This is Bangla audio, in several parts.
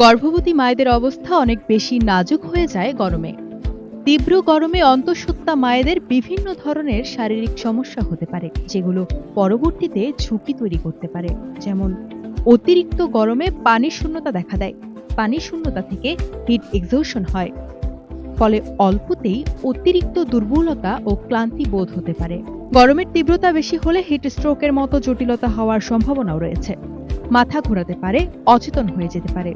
গর্ভবতী মায়েদের অবস্থা অনেক বেশি নাজুক হয়ে যায় গরমে। তীব্র গরমে অন্তঃসত্ত্বা মায়েদের বিভিন্ন ধরনের শারীরিক সমস্যা হতে পারে, যেগুলো পরবর্তীতে ঝুঁকি তৈরি করতে পারে। যেমন, অতিরিক্ত গরমে পানির শূন্যতা দেখা দেয়। পানি শূন্যতা থেকে হিট এক্সোশন হয়। ফলে অল্পতেই অতিরিক্ত দুর্বলতা ও ক্লান্তি বোধ হতে পারে। গরমের তীব্রতা বেশি হলে হিট স্ট্রোকের মতো জটিলতা হওয়ার সম্ভাবনাও রয়েছে। মাথা ঘোরাতে পারে, অচেতন হয়ে যেতে পারে।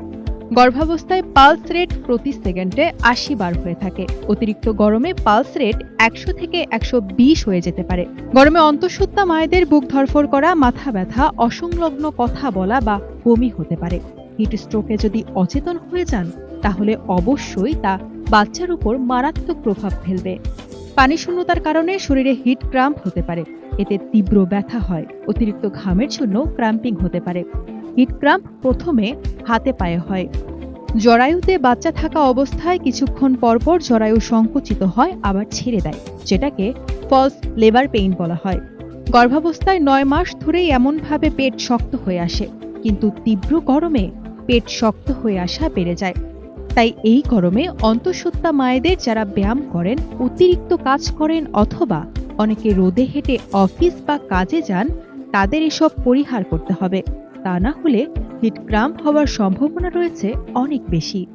গর্ভাবস্থায় পালস রেট প্রতি সেকেন্ডে আশি বার হয়ে থাকে। অতিরিক্ত গরমে পালস রেট একশো থেকে একশো বিশ হয়ে যেতে পারে। গরমে অন্তঃসত্ত্বা মায়েদের বুক ধরফর করা, মাথা ব্যথা, অসংলগ্ন কথা বলা বা বমি হতে পারে। হিট স্ট্রোকে যদি অচেতন হয়ে যান, তাহলে অবশ্যই তা বাচ্চার উপর মারাত্মক প্রভাব ফেলবে। পানি শূন্যতার কারণে শরীরে হিট ক্রাম্প হতে পারে। এতে তীব্র ব্যথা হয়। অতিরিক্ত ঘামের জন্য ক্রাম্পিং হতে পারে। হিট প্রথমে হাতে পায়ে হয়। জরায়ুতে বাচ্চা থাকা অবস্থায় কিছুক্ষণ পরপর জরায়ু সংকুচিত হয়, আবার ছেড়ে দেয়, যেটাকে ফলস লেবার পেইন বলা হয়। গর্ভাবস্থায় নয় মাস ধরেই এমনভাবে পেট শক্ত হয়ে আসে, কিন্তু তীব্র গরমে পেট শক্ত হয়ে আসা বেড়ে যায়। তাই এই গরমে অন্তঃসত্ত্বা মায়েদের যারা ব্যায়াম করেন, অতিরিক্ত কাজ করেন অথবা অনেকে রোদে হেঁটে অফিস বা কাজে যান তাদের এসব পরিহার করতে হবে। তা না হলে হিট ক্রাম্প হওয়ার সম্ভাবনা রয়েছে অনেক বেশি।